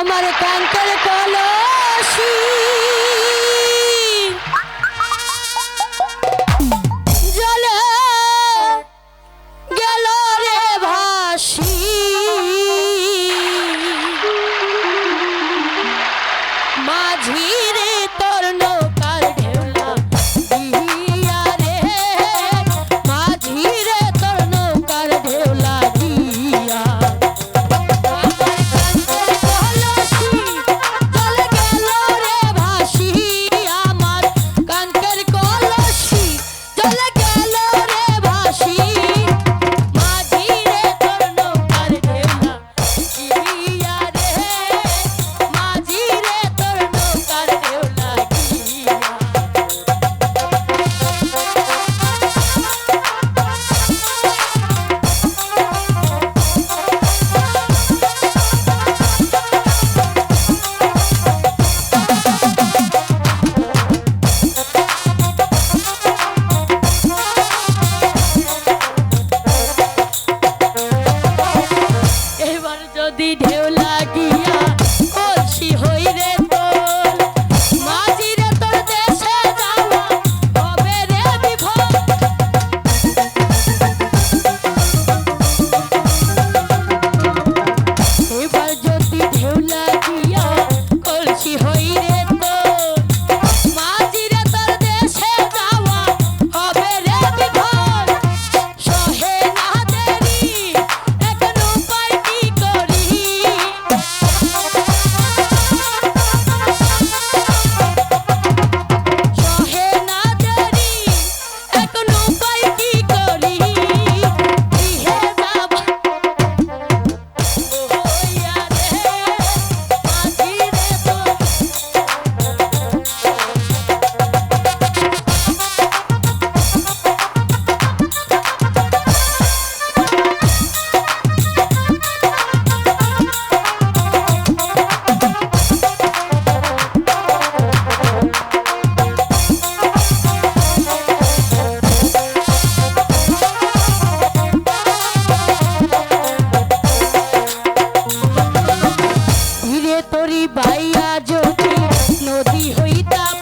আমার কান্তর কলসি। জলে গেল রে ভাসি। ভাইয়া যদি নদী হইতাম